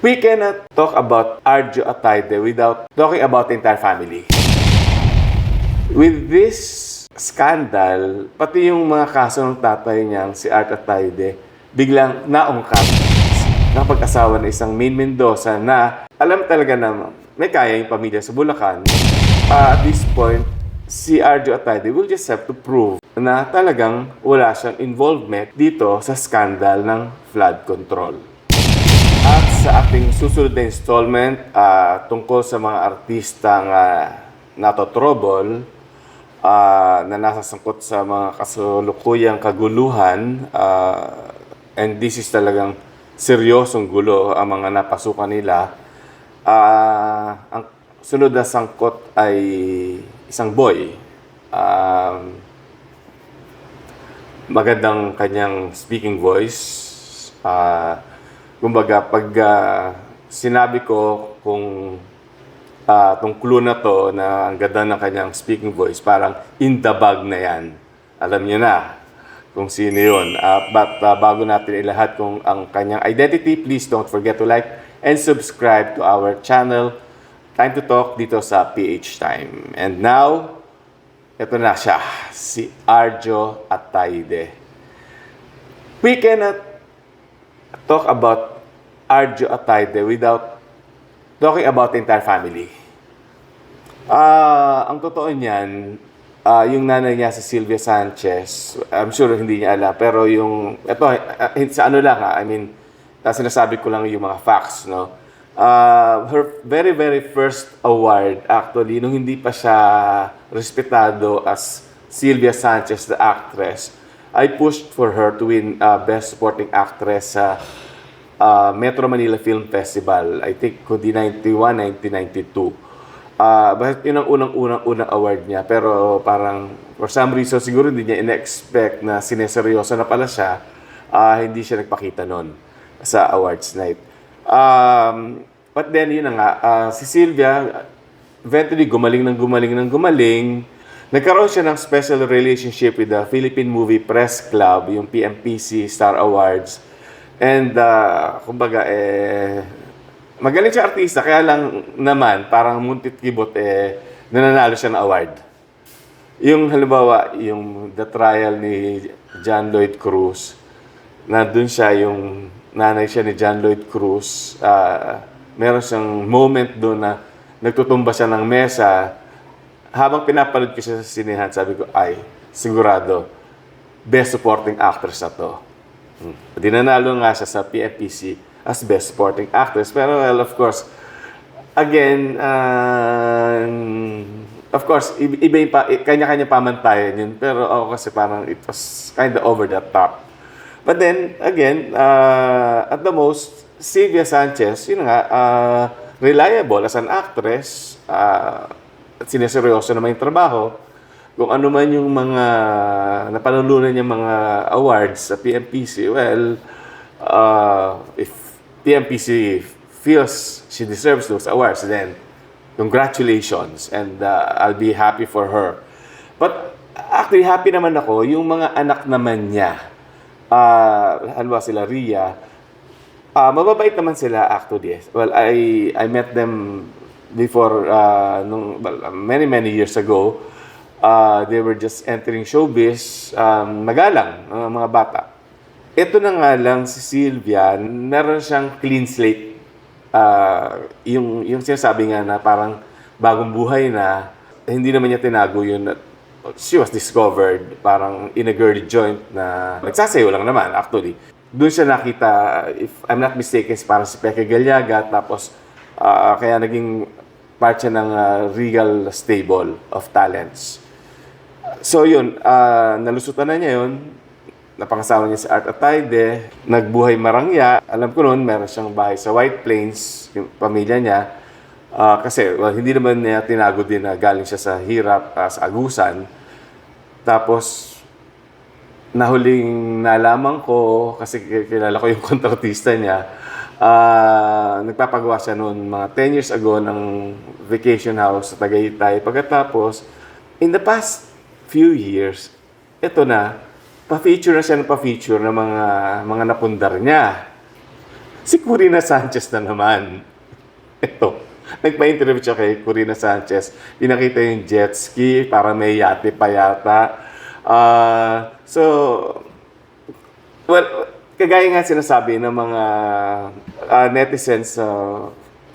We cannot talk about Arjo Atayde without talking about the entire family. With this scandal, pati yung mga kaso ng tatay niyang si Art Atayde, biglang naungkat ng pag-asawa ng isang Main Mendoza na alam talaga na may kaya yung pamilya sa Bulacan. Ah, at this point, si Arjo Atayde will just have to prove na talagang wala siyang involvement dito sa scandal ng flood control. Sa ating susunod na installment ah, tungkol sa mga artistang uh, natotrobol ah, na nasasangkot sa mga kasulukuyang kaguluhan ah, and this is talagang seryosong gulo ang mga napasukan nila. Ah, ang sunod na sangkot ay isang boy. Um, magandang kanyang speaking voice. Ah, kumbaga, pag ah, sinabi ko kung ah, tong clue na to na ang ganda ng kanyang speaking voice, parang in the bag na yan. Alam niyo na kung sino yun. Ah, but ah, bago natin ilahat kung ang kanyang identity, please don't forget to like and subscribe to our channel. Time to Talk dito sa PH Time. And now, ito na siya, si Arjo Atayde. We cannot talk about Arjo Atayde without talking about the entire family. Ah, ang totoo niyan, ah, yung nanay niya si Sylvia Sanchez, I'm sure hindi niya alam, pero yung, ito, ah, sa ano lang ha, I mean, ah, sinasabi ko lang yung mga facts, no? Ah, her very, very first award, actually, nung hindi pa siya respetado as Sylvia Sanchez, the actress, I pushed for her to win ah, Best Supporting Actress sa ah, Metro Manila Film Festival. I think kundi 91, 1992. Ah, bakit yun ang unang-unang-unang award niya. Pero parang, for some reason, siguro hindi niya in-expect na sineseryoso na pala siya. ah, hindi siya nagpakita nun sa awards night. Um, but then, yun na nga, ah, si Sylvia, eventually gumaling ng gumaling ng gumaling. Nagkaroon siya ng special relationship with the Philippine Movie Press Club, yung PMPC Star Awards. And, uh, kumbaga, eh, magaling siya artista, kaya lang naman, parang muntit kibot, eh, nananalo siya ng award. Yung halimbawa, yung the trial ni John Lloyd Cruz, na dun siya, yung nanay siya ni John Lloyd Cruz, ah, meron siyang moment doon na nagtutumba siya ng mesa. Habang pinapanood ko siya sa sinihan, sabi ko, ay, sigurado, best supporting actress na to. Hmm. Dinanalo nga siya sa PFPC as best supporting actress. Pero, well, of course, again, uh, of course, iba yung pa, kanya-kanya pamantayan yun. Pero ako kasi parang it was kind of over the top. But then, again, uh, at the most, Sylvia Sanchez, yun nga, uh, reliable as an actress, uh, sineseryoso naman yung trabaho. Kung ano man yung mga napanalunan niya mga awards sa PMPC, well, uh, if PMPC feels she deserves those awards, then congratulations and uh, I'll be happy for her. But actually happy naman ako yung mga anak naman niya. Uh, halimbawa sila Ria, uh, mababait naman sila actually. Well, I I met them before uh, nung well, many many years ago. Uh, they were just entering showbiz, um, magalang, uh, mga bata. Ito na nga lang si Sylvia, meron siyang clean slate. Uh, yung, yung sinasabi nga na parang bagong buhay na, hindi naman niya tinago yun. na She was discovered parang in a girly joint na nagsasayo lang naman actually. Doon siya nakita, if I'm not mistaken, parang si Peke Galiaga, tapos ah, kaya naging part siya ng ah, Regal Stable of Talents. So yun, ah, nalusutan na niya yun. Napangasawa niya si Art Atayde. Nagbuhay marangya. Alam ko noon, meron siyang bahay sa White Plains, yung pamilya niya. Ah, kasi well, hindi naman niya tinago din na galing siya sa hirap, ah, sa agusan. Tapos, nahuling nalaman ko, kasi kilala ko yung kontratista niya, ah, nagpapagawa siya noon mga 10 years ago ng vacation house sa Tagaytay. Pagkatapos, in the past few years, ito na, pa-feature na siya ng pa-feature ng mga, mga napundar niya. Si Corina Sanchez na naman. Ito. Nagpa-interview siya kay Corina Sanchez. Pinakita yung jet ski, para may yate pa yata. Ah, so, well, kagaya nga sinasabi ng mga ah, netizens sa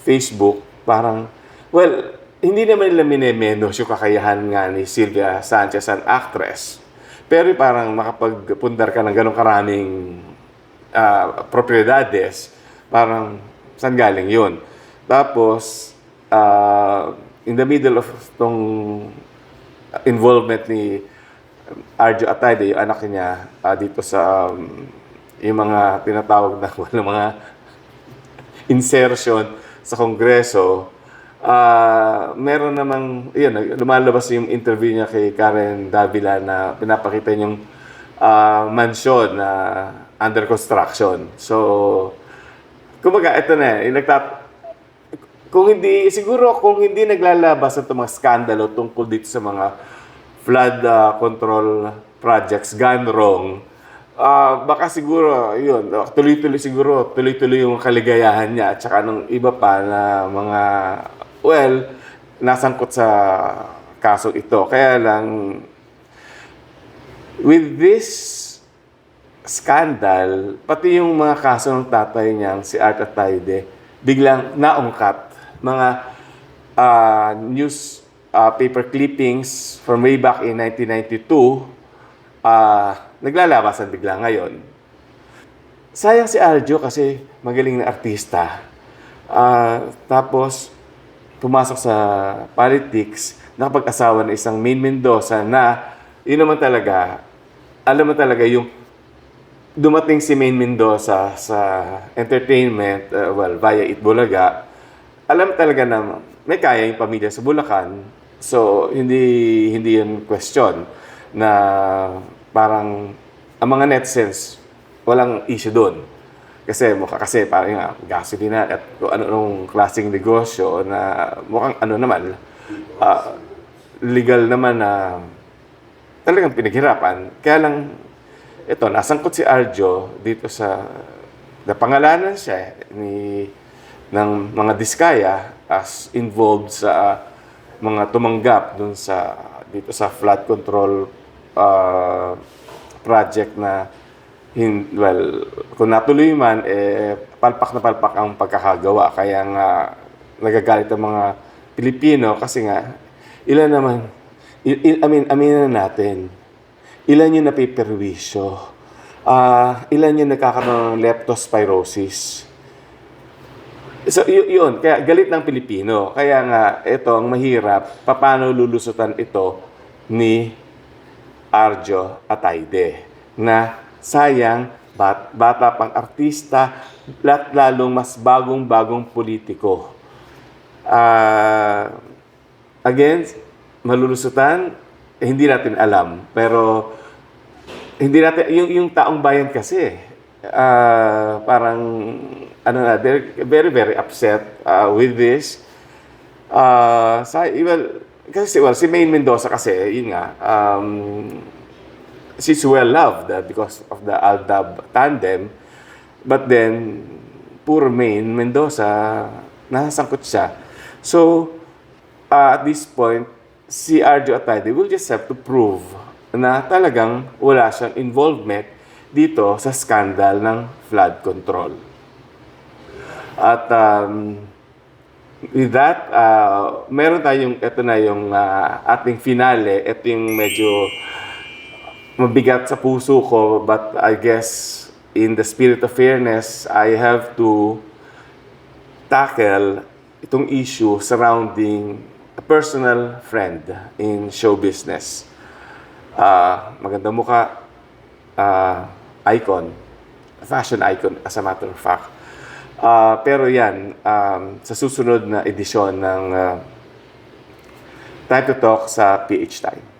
Facebook, parang, well, hindi naman nila minemenos yung kakayahan nga ni Sylvia Sanchez, an actress. Pero parang makapagpundar ka ng ganong karaming ah, propiedades, parang saan galing yun? Tapos, ah, in the middle of tong involvement ni Arjo Atayde, yung anak niya, ah, dito sa um, yung mga tinatawag na wala mga insertion sa Kongreso, ah meron namang, yun, lumalabas yung interview niya kay Karen Davila na pinapakita yung ah, mansion na under construction. So, kumbaga, ito na, yung nagtap kung hindi, siguro kung hindi naglalabas ang mga skandalo tungkol dito sa mga flood ah, control projects gone wrong, ah, baka siguro, yun, ah, tuloy-tuloy siguro, tuloy-tuloy yung kaligayahan niya at saka ng iba pa na mga, well, nasangkot sa kaso ito. Kaya lang, with this scandal, pati yung mga kaso ng tatay niyang si Art Atayde, biglang naungkat. Mga ah, news ah, paper clippings from way back in 1992, ah, naglalabasan bigla ngayon. Sayang si Aljo kasi magaling na artista. Ah, tapos, pumasok sa politics, nakapag-asawa ng isang Main Mendoza na yun naman talaga, alam mo talaga yung dumating si Main Mendoza sa entertainment, uh, well, via Itbulaga, alam talaga na may kaya yung pamilya sa Bulacan. So, hindi hindi yun question na parang ang mga netizens, walang issue doon. Kasi mukha kasi parang nga gasolina at kung ano nung klaseng negosyo na mukhang ano naman, ah, legal naman na talagang pinaghirapan. Kaya lang, ito, nasangkot si Arjo dito sa, napangalanan siya ni, ng mga diskaya as involved sa mga tumanggap dun sa, dito sa flood control ah, project na hin, well, kung natuloy man, eh, palpak na palpak ang pagkakagawa. Kaya nga, nagagalit ang mga Pilipino kasi nga, ilan naman, il, il, I mean, aminin na natin, ilan yung napiperwisyo, ah ilan yung nagkakaroon ng leptospirosis. So, y- yun, kaya galit ng Pilipino. Kaya nga, ito, ang mahirap, paano lulusutan ito ni Arjo Atayde na sayang bat, bata pang artista at lalong mas bagong-bagong politiko. Ah, again, malulusutan, eh, hindi natin alam. Pero hindi natin, yung, yung taong bayan kasi, ah, parang, ano na, they're very, very upset ah, with this. Ah, sa, well, kasi, well, si Maine Mendoza kasi, yun nga, um, she's well loved uh, because of the Aldab tandem. But then, poor Maine Mendoza, nasangkot siya. So, uh, at this point, si Arjo Atayde will just have to prove na talagang wala siyang involvement dito sa skandal ng flood control. At um, with that, uh, meron tayong, ito na yung uh, ating finale. Ito yung medyo mabigat sa puso ko, but I guess in the spirit of fairness, I have to tackle itong issue surrounding a personal friend in show business. Ah, maganda mukha, ah, icon, fashion icon as a matter of fact. Ah, pero yan, um, sa susunod na edisyon ng ah, Time to Talk sa PH Time.